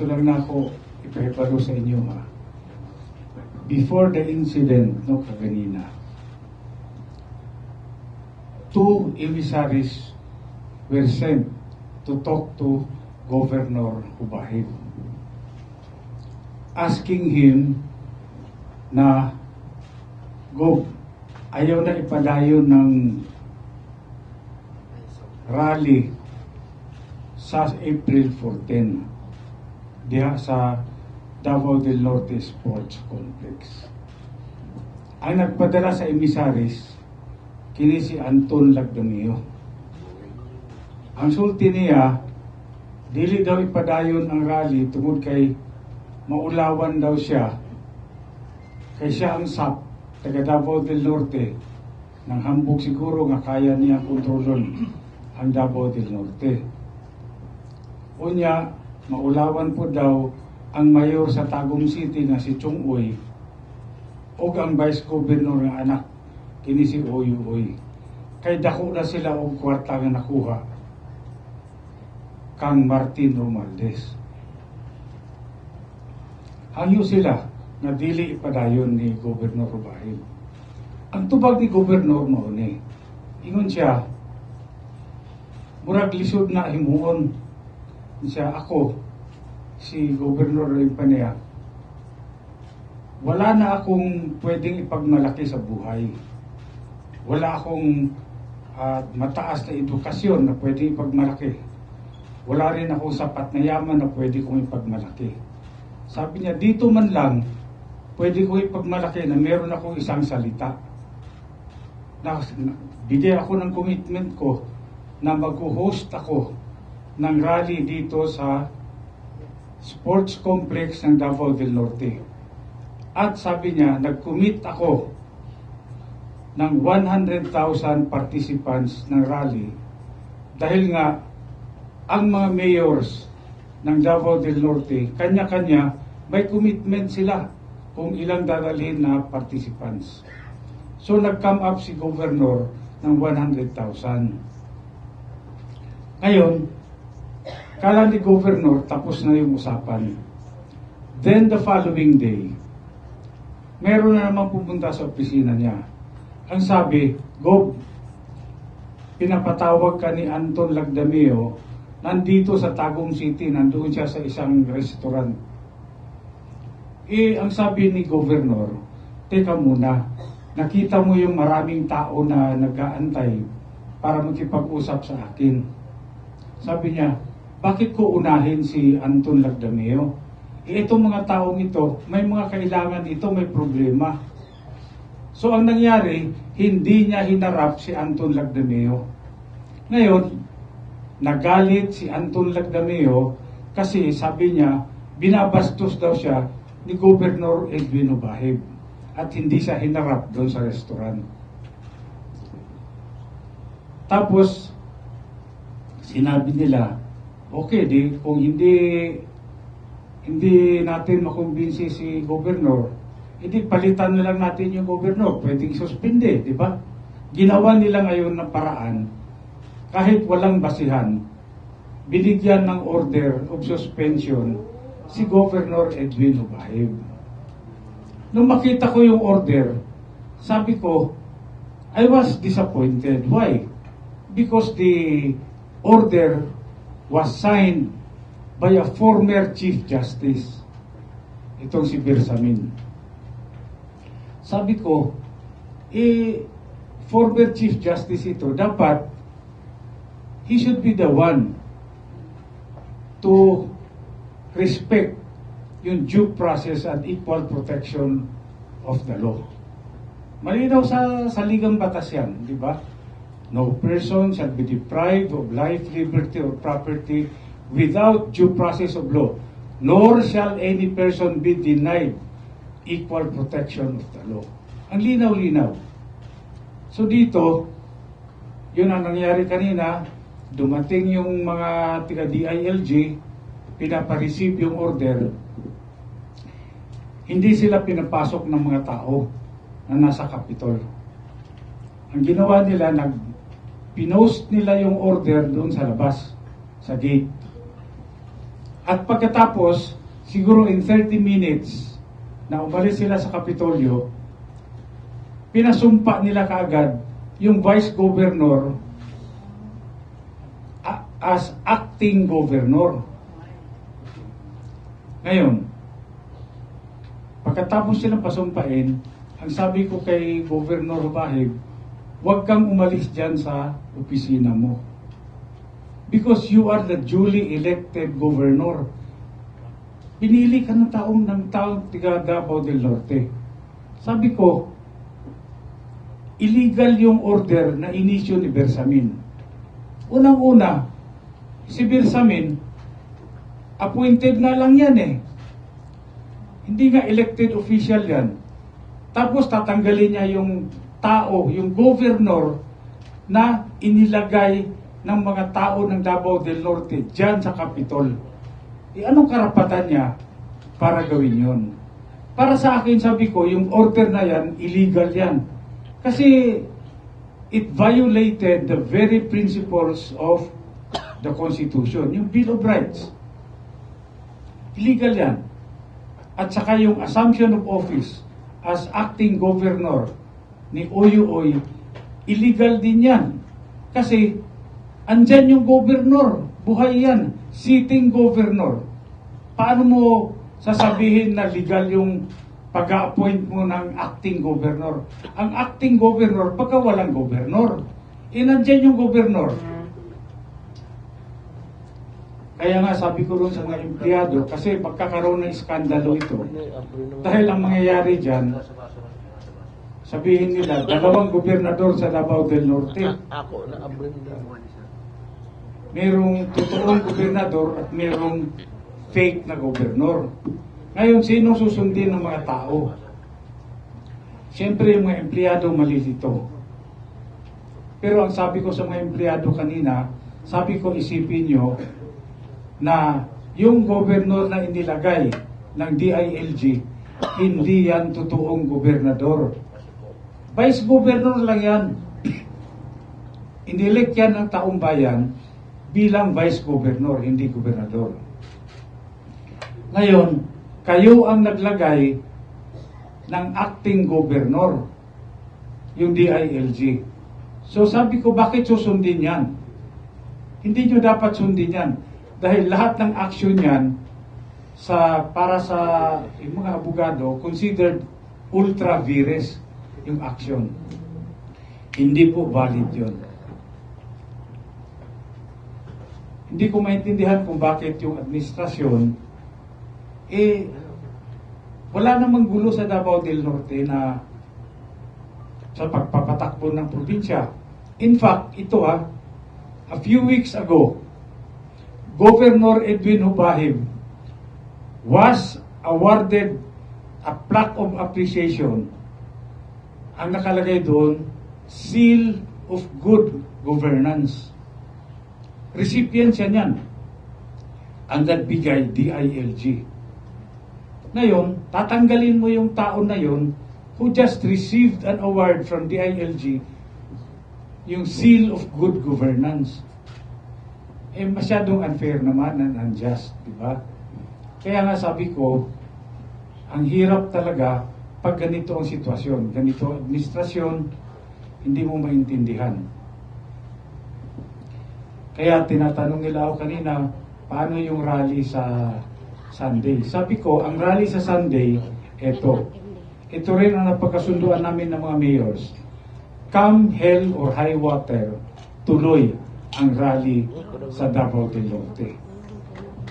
gusto lang na ako ipahipalo sa inyo ha. Before the incident, no, kaganina, two emissaries were sent to talk to Governor Hubahid asking him na Gob, ayaw na ipadayo ng rally sa April 14 diha sa Davao del Norte Sports Complex. Ang nagpadala sa emisaris, kini si Anton Lagdamio. Ang sulti niya, dili daw ipadayon ang rally tungod kay maulawan daw siya kay siya ang SAP taga Davao del Norte nang hambog siguro nga kaya niya kontrolon ang Davao del Norte. Unya, maulawan po daw ang mayor sa Tagum City na si Chung Uy o ang vice governor nga anak kini si Uy Uy. Kay dako na sila og kwarta nga nakuha kang Martin Romualdez. Hangyo sila nga dili ipadayon ni Gobernador Rubahin. Ang tubag ni Gobernador mo ni, ingon siya, murag lisod na himuon siya ako, si Gobernador Rimpanea, wala na akong pwedeng ipagmalaki sa buhay. Wala akong ah, mataas na edukasyon na pwedeng ipagmalaki. Wala rin akong sapat na yaman na pwede kong ipagmalaki. Sabi niya, dito man lang, pwede ko ipagmalaki na meron akong isang salita. Na, bigay ako ng commitment ko na mag-host ako ng rally dito sa sports complex ng Davao del Norte. At sabi niya, nag-commit ako ng 100,000 participants ng rally dahil nga ang mga mayors ng Davao del Norte, kanya-kanya may commitment sila kung ilang dadalhin na participants. So nag-come up si Governor ng 100,000. Ngayon, kala ni Governor tapos na yung usapan. Then the following day, meron na naman pupunta sa opisina niya. Ang sabi, Gob, pinapatawag ka ni Anton Lagdameo, nandito sa Tagum City, nandoon siya sa isang restaurant. Eh, ang sabi ni Governor, teka muna, nakita mo yung maraming tao na nag-aantay para makipag-usap sa akin. Sabi niya, bakit ko unahin si Anton Lagdameo? Eh, itong mga taong ito, may mga kailangan ito, may problema. So, ang nangyari, hindi niya hinarap si Anton Lagdameo. Ngayon, nagalit si Anton Lagdameo kasi sabi niya, binabastos daw siya ni Governor Edwin Obahib at hindi siya hinarap doon sa restaurant. Tapos, sinabi nila, okay, di, kung hindi hindi natin makumbinsi si gobernador, hindi palitan na lang natin yung gobernador. Pwedeng suspinde, di ba? Ginawa nila ngayon ng paraan, kahit walang basihan, binigyan ng order of suspension si Governor Edwin Ubahib. Nung makita ko yung order, sabi ko, I was disappointed. Why? Because the order was signed by a former Chief Justice. Itong si Bersamin. Sabi ko, eh, former Chief Justice ito, dapat he should be the one to respect yung due process and equal protection of the law. Malinaw sa saligang batas yan, di ba? No person shall be deprived of life, liberty, or property without due process of law, nor shall any person be denied equal protection of the law. Ang linaw-linaw. So dito, yun ang nangyari kanina, dumating yung mga tiga DILG, pinapareceive yung order, hindi sila pinapasok ng mga tao na nasa Capitol. Ang ginawa nila, nag pinost nila yung order doon sa labas, sa gate. At pagkatapos, siguro in 30 minutes, na umalis sila sa Kapitolyo, pinasumpa nila kaagad yung Vice Governor as acting governor. Ngayon, pagkatapos silang pasumpain, ang sabi ko kay Governor Bahib, huwag kang umalis dyan sa opisina mo. Because you are the duly elected governor. Pinili ka ng taong ng taong tiga Davao del Norte. Sabi ko, illegal yung order na inisyo ni Bersamin. Unang-una, si Bersamin, appointed nga lang yan eh. Hindi nga elected official yan. Tapos tatanggalin niya yung tao, yung governor na inilagay ng mga tao ng Davao del Norte dyan sa Capitol. E anong karapatan niya para gawin yon? Para sa akin, sabi ko, yung order na yan, illegal yan. Kasi it violated the very principles of the Constitution, yung Bill of Rights. Illegal yan. At saka yung assumption of office as acting governor ni Oyuoy, illegal din yan. Kasi andyan yung governor, buhay yan, sitting governor. Paano mo sasabihin na legal yung pag-appoint mo ng acting governor? Ang acting governor, pagka walang governor, eh nandyan yung governor. Kaya nga sabi ko rin sa mga empleyado, kasi pagkakaroon ng iskandalo ito, dahil ang mangyayari dyan, sabihin nila, dalawang gobernador sa Davao del Norte. Ako na. Merong totoong gobernador at merong fake na gobernador. Ngayon, sino susundin ng mga tao? Siyempre, yung mga empleyado malilito. Pero ang sabi ko sa mga empleyado kanina, sabi ko isipin nyo na yung gobernador na inilagay ng DILG, hindi yan totoong gobernador. Vice governor lang yan. Inilek yan ng taong bayan bilang vice governor, hindi gobernador. Ngayon, kayo ang naglagay ng acting governor, yung DILG. So sabi ko, bakit susundin yan? Hindi nyo dapat sundin yan. Dahil lahat ng action yan, sa, para sa yung mga abogado, considered ultra vires yung action. Hindi po valid yun. Hindi ko maintindihan kung bakit yung administrasyon, eh, wala namang gulo sa Davao del Norte na sa pagpapatakbo ng probinsya. In fact, ito ah, a few weeks ago, Governor Edwin Hubahib was awarded a plaque of appreciation. Ang nakalagay doon, Seal of Good Governance. Recipient siya niyan. Ang nagbigay DILG. Ngayon, tatanggalin mo yung tao na yon who just received an award from DILG, yung Seal of Good Governance. Eh, masyadong unfair naman and unjust, di ba? Kaya nga sabi ko, ang hirap talaga pag ganito ang sitwasyon, ganito ang administrasyon, hindi mo maintindihan. Kaya tinatanong nila ako kanina, paano yung rally sa Sunday? Sabi ko, ang rally sa Sunday, eto. Ito rin ang napagkasunduan namin ng mga mayors. Come hell or high water, tuloy ang rally sa Davao del Norte.